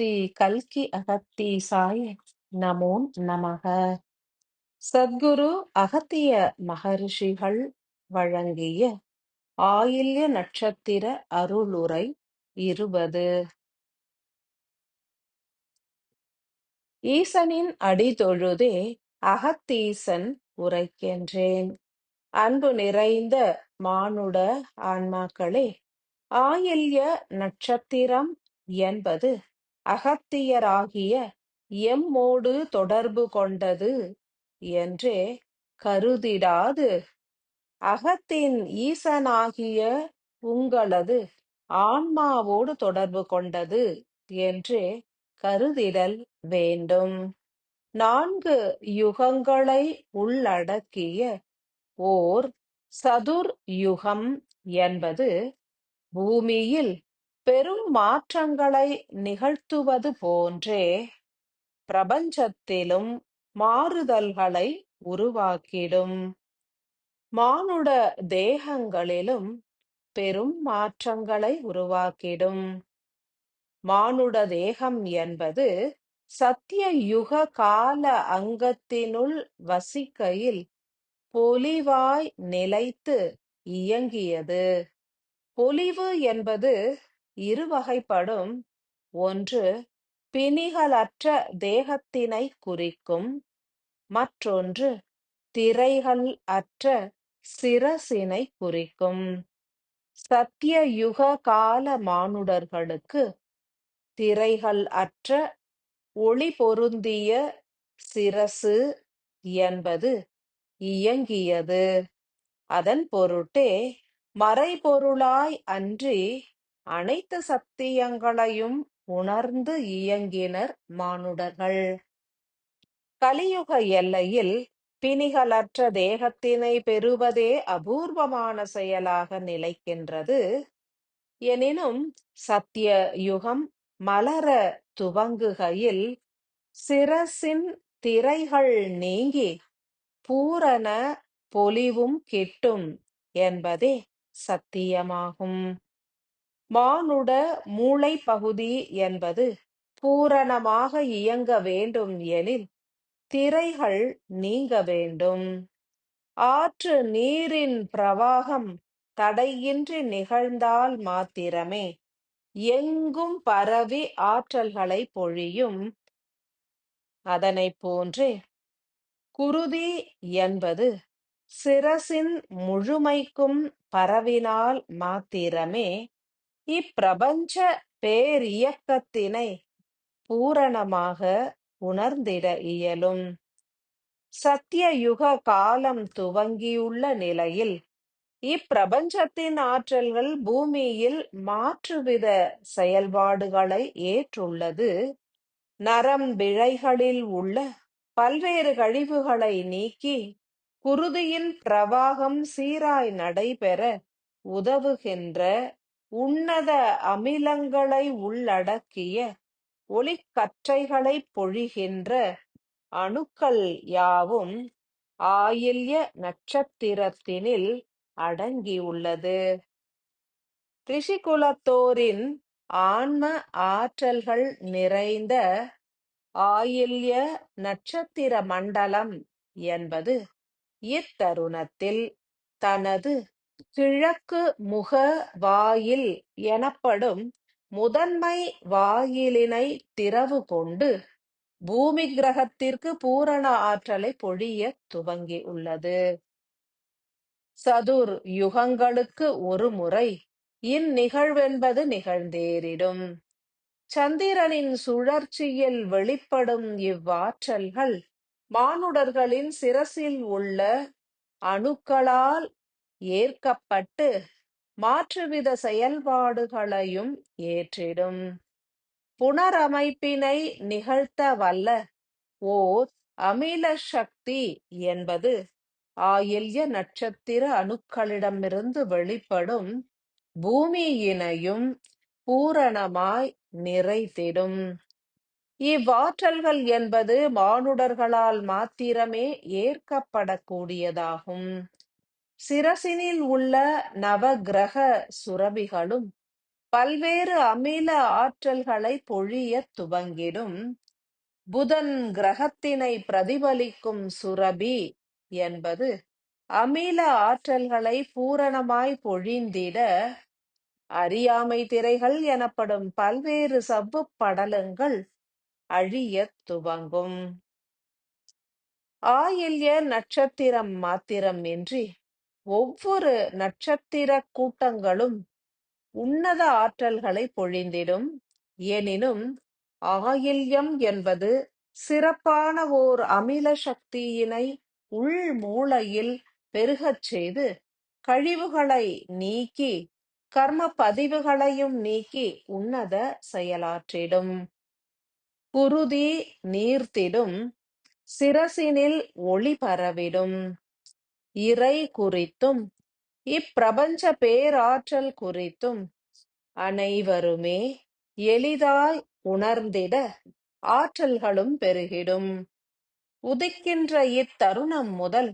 ஸ்ரீ கல்கி அகத்தீசாய நமோ நமக. சத்குரு அகத்திய மகரிஷிகள் வழங்கிய ஆயில்ய நட்சத்திர அருளுரை இருபது. ஈசனின் அடிதொழுதே அகத்தீசன் உரைக்கின்றேன். அன்பு நிறைந்த மானுட ஆன்மாக்களே ஆயில்ய நட்சத்திரம் என்பது அகத்தியராகிய எம்மோடு தொடர்பு கொண்டது என்றே கருதிடாது. அகத்தின் ஈசனாகிய உங்களது ஆன்மாவோடு தொடர்பு கொண்டது என்றே கருதிடல் வேண்டும். நான்கு யுகங்களை உள்ளடக்கிய ஓர் சதுர் யுகம் என்பது பூமியில் பெரும் மாற்றங்களை நிகழ்த்துவது போன்றே பிரபஞ்சத்திலும் மாறுதல்களை உருவாக்கிடும். மானுட தேகங்களிலும் பெரும் மாற்றங்களை உருவாக்கிடும். மானுட தேகம் என்பது சத்திய யுக கால அங்கத்தினுள் வசிக்கையில் பொலிவாய் நிலைத்து இயங்கியது. பொலிவு என்பது இருவகைப்படும் ஒன்று பிணிகளற்ற தேகத்தினை குறிக்கும். மற்றொன்று திரைகள் அற்ற சிரசினை குறிக்கும். சத்திய யுக கால மானுடர்களுக்கு திரைகள் அற்ற ஒளி பொருந்திய சிரசு என்பது இயங்கியது. அதன் பொருட்டே மறைபொருளாய் அன்றி அனைத்து சத்தியங்களையும் உணர்ந்து இயங்கினர் மானுடர்கள். கலியுக எல்லையில் பிணிகளற்ற தேகத்தினை பெறுவதே அபூர்வமான செயலாக நிலைக்கின்றது. எனினும் சத்திய யுகம் மலர துவங்குகையில் சிரசின் திரைகள் நீங்கி பூரண பொலிவும் கிட்டும் என்பதே சத்தியமாகும். மானுட மூளை பகுதி என்பது பூரணமாக இயங்க வேண்டும் எனில் திரைகள் நீங்க வேண்டும். ஆற்று நீரின் பிரவாகம் தடையின்றி நிகழ்ந்தால் மாத்திரமே எங்கும் பரவி ஆற்றல்களை பொழியும். அதனைப் போன்றே குருதி என்பது சிரசின் முழுமைக்கும் பரவினால் மாத்திரமே இப்பிரபஞ்ச பேரியக்கத்தினை பூரணமாக உணர்ந்திட இயலும். சத்தியயுக காலம் துவங்கியுள்ள நிலையில் இப்பிரபஞ்சத்தின் ஆற்றல்கள் பூமியில் மாற்றுவித செயல்பாடுகளை ஏற்றுள்ளது. நரம்பிழைகளில் உள்ள பல்வேறு கழிவுகளை நீக்கி குருதியின் பிரவாகம் சீராய் நடைபெற உதவுகின்ற உன்னத அமிலங்களை உள்ளடக்கிய ஒளிக்கற்றைகளை பொழிகின்ற அணுக்கள் யாவும் ஆயில்ய நட்சத்திரத்தினில் அடங்கியுள்ளது. ரிஷிகுலத்தோரின் ஆன்ம ஆற்றல்கள் நிறைந்த ஆயில்ய நட்சத்திர மண்டலம் என்பது இத்தருணத்தில் தனது கிழக்கு முக வாயில் எனப்படும் முதன்மை வாயிலினை திறவு கொண்டு பூமி கிரகத்திற்கு பூரண ஆற்றலை பொழிய துவங்கி உள்ளது. சதுர் யுகங்களுக்கு ஒரு முறை இந்நிகழ்வென்பது நிகழ்ந்தேறிடும். சந்திரனின் சுழற்சியில் வெளிப்படும் இவ்வாற்றல்கள் மானுடர்களின் சிரசில் உள்ள அணுக்களால் ஏற்கப்பட்டு மாற்றுவித செயல்பாடுகளையும் ஏற்றிடும். புனரமைப்பினை நிகழ்த்த வல்ல ஓர் அமில சக்தி என்பது ஆயில்ய நட்சத்திர அணுக்களிடமிருந்து வெளிப்படும் பூமியினையும் பூரணமாய் நிறைத்திடும் இவ்வாற்றல்கள் என்பது மானுடர்களால் மாத்திரமே ஏற்கப்படக்கூடியதாகும். சிரசினில் உள்ள நவகிரக சுரபிகளும் பல்வேறு அமில ஆற்றல்களை பொழியத் துவங்கிடும். புதன் கிரகத்தினை பிரதிபலிக்கும் சுரபி என்பது அமில ஆற்றல்களை பூரணமாய் பொழிந்திட அறியாமை திரைகள் எனப்படும் பல்வேறு சவ்வு படலங்கள் அழியத் துவங்கும். ஆயில்ய நட்சத்திரம் மாத்திரம் இன்றி ஒவ்வொரு நட்சத்திர கூட்டங்களும் உன்னத ஆற்றல்களை பொழிந்திடும். எனினும் ஆயில்யம் என்பது சிறப்பான ஓர் அமில சக்தியினை உள் மூளையில் பெருகச் செய்து கழிவுகளை நீக்கி கர்ம பதிவுகளையும் நீக்கி உன்னத செயலாற்றிடும். குருதி நீர்த்திடும் சிரசினில் ஒளி பரவிடும். இறை குறித்தும் இப்பிரபஞ்ச பேராற்றல் குறித்தும் அனைவருமே எளிதாய் உணர்ந்திட ஆற்றல்களும் பெருகிடும். உதிக்கின்ற இத்தருணம் முதல்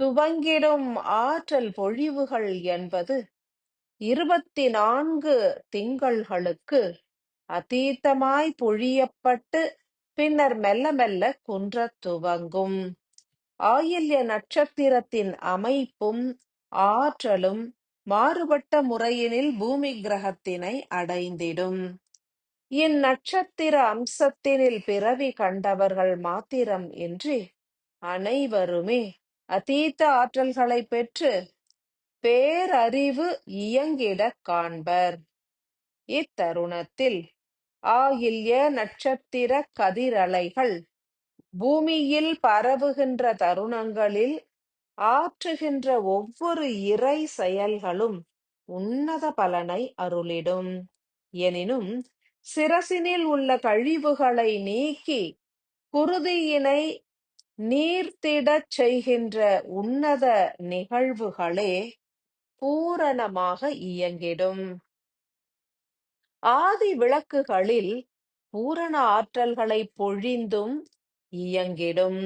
துவங்கிடும் ஆற்றல் பொழிவுகள் என்பது இருபத்தி நான்கு திங்கள்களுக்கு அதீதமாய் பொழியப்பட்டு பின்னர் மெல்ல மெல்ல குன்றத் துவங்கும். ஆயில்ய நட்சத்திரத்தின் அமைப்பும் ஆற்றலும் மாறுபட்ட முறையினில் பூமி கிரகத்தினை அடைந்திடும். இந்நட்சத்திர அம்சத்தினில் பிறவி கண்டவர்கள் மாத்திரம் இன்றி அனைவருமே அதீத ஆற்றல்களை பெற்று பேரறிவு இயங்கிடக் காண்பர். இத்தருணத்தில் ஆயில்ய நட்சத்திர கதிரலைகள் பூமியில் பரவுகின்ற தருணங்களில் ஆற்றுகின்ற ஒவ்வொரு இறை செயல்களும் உன்னத பலனை அருளிடும். எனினும் சிரசினில் உள்ள கழிவுகளை நீக்கி குருதியினை நீர்த்திடச் செய்கின்ற உன்னத நிகழ்வுகளே பூரணமாக இயங்கிடும். ஆதி விளக்குகளில் பூரண ஆற்றல்களை பொழிந்தும் இயங்கிடும்.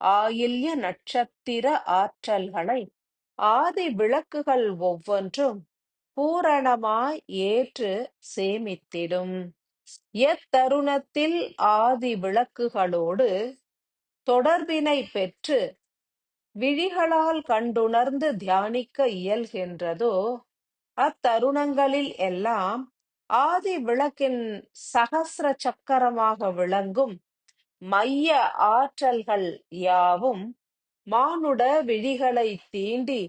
ஆயில்ய நட்சத்திர ஆற்றல்களை ஆதி விளக்குகள் ஒவ்வொன்றும் பூரணமாய் ஏற்று சேமித்திடும். எத்தருணத்தில் ஆதி விளக்குகளோடு தொடர்பினை பெற்று விழிகளால் கண்டுணர்ந்து தியானிக்க இயல்கின்றதோ அத்தருணங்களில் எல்லாம் ஆதி விளக்கின் சகசிர சக்கரமாக விளங்கும் மைய ஆற்றல்கள் யாவும் மானுட விழிகளை தீண்டி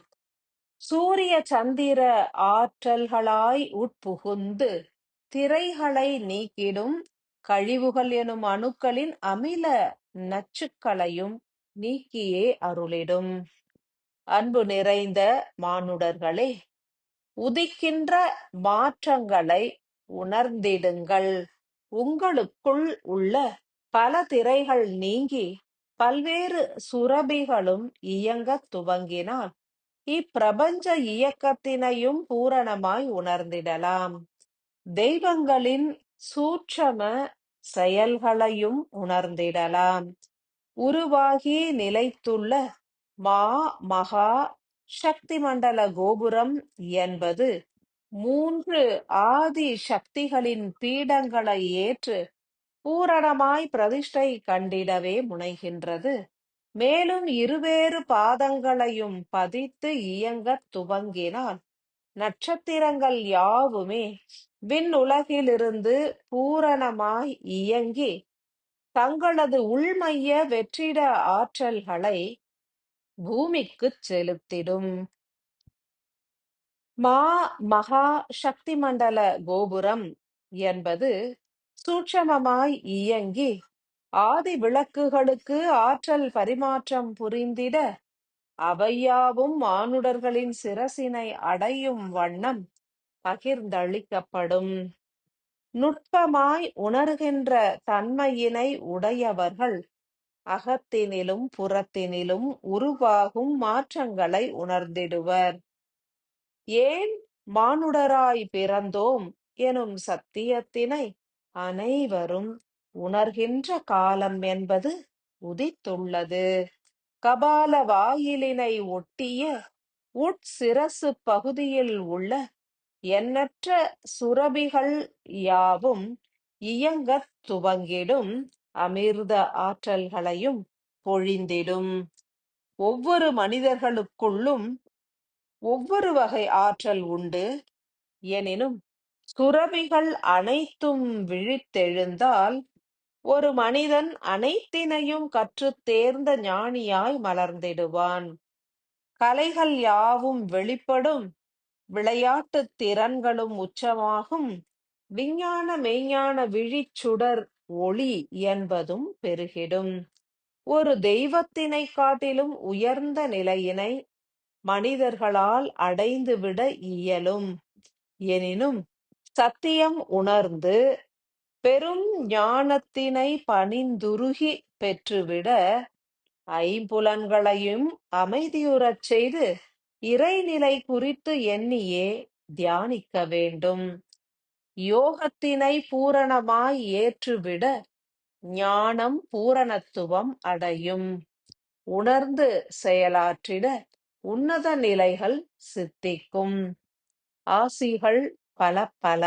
சூரிய சந்திர ஆற்றல்களாய் உட்புகுந்து திரைகளை நீக்கிடும் கழிவுகள் எனும் அணுக்களின் அமில நச்சுக்களையும் நீக்கியே அருளிடும். அன்பு நிறைந்த மானுடர்களே உதிக்கின்ற மாற்றங்களை உணர்ந்திடுங்கள். உங்களுக்குள் உள்ள பல திரைகள் நீங்கி பல்வேறு சுரபிகளும் இயங்கத் துவங்கினால் இப்பிரபஞ்ச இயக்கத்தினையும் பூரணமாய் உணர்ந்திடலாம். தெய்வங்களின் சூட்சம செயல்களையும் உணர்ந்திடலாம். உருவாகி நிலைத்துள்ள மா மகா சக்தி மண்டல கோபுரம் என்பது மூன்று ஆதி சக்திகளின் பீடங்களை ஏற்று பூரணமாய் பிரதிஷ்டை கண்டிடவே முனைகின்றது. மேலும் இருவேறு பாதங்களையும் பதித்து இயங்கத் துவங்கினால் நட்சத்திரங்கள் யாவுமே விண்ணுலகிலிருந்து பூரணமாய் இயங்கி தங்களது உள்மைய வெற்றிட ஆற்றல்களை பூமிக்குச் செலுத்திடும். மா மகா சக்தி மண்டல கோபுரம் என்பது சூட்சமமாய் இயங்கி ஆதி விளக்குகளுக்கு ஆற்றல் பரிமாற்றம் புரிந்திட அவையாவும் மானுடர்களின் சிரசினை அடையும் வண்ணம் பகிர்ந்தளிக்கப்படும். நுட்பமாய் உணர்கின்ற தன்மையினை உடையவர்கள் அகத்தினிலும் புறத்தினிலும் உருவாகும் மாற்றங்களை உணர்ந்திடுவர். ஏன் மானுடராய் பிறந்தோம்? எனும் சத்தியத்தினை அனைவரும் உணர்கின்ற காலம் என்பது உதித்துள்ளது. கபால வாயிலினை ஒட்டிய உட்சிரசு பகுதியில் உள்ள எண்ணற்ற சுரபிகள் யாவும் இயங்கத் துவங்கிடும். அமிர்த ஆற்றல்களையும் பொழிந்திடும். ஒவ்வொரு மனிதர்களுக்குள்ளும் ஒவ்வொரு வகை ஆற்றல் உண்டு. எனினும் சுரபிகள் அனைத்தும் விழித்தெழுந்தால் ஒரு மனிதன் அனைத்தினையும் கற்றுத் தேர்ந்த ஞானியாய் மலர்ந்திடுவான். கலைகள் யாவும் வெளிப்படும் விளையாட்டுத் திறன்களும் உச்சமாகும் விஞ்ஞான மெய்ஞான விழிச்சுடர் ஒளி என்பதும் பெருகிடும். ஒரு தெய்வத்தினை காட்டிலும் உயர்ந்த நிலையினை மனிதர்களால் அடைந்துவிட இயலும். எனினும் சத்தியம் உணர்ந்து பெரும் ஞானத்தினை பணிந்துருகி பெற்றுவிட ஐம்புலன்களையும் அமைதியுறச் செய்து இறைநிலை குறித்து எண்ணியே தியானிக்க வேண்டும். யோகத்தினை பூரணமாய் ஏற்றுவிட ஞானம் பூரணத்துவம் அடையும். உணர்ந்து செயலாற்றிட உன்னத நிலைகள் சித்திக்கும். ஆசிகள் பல பல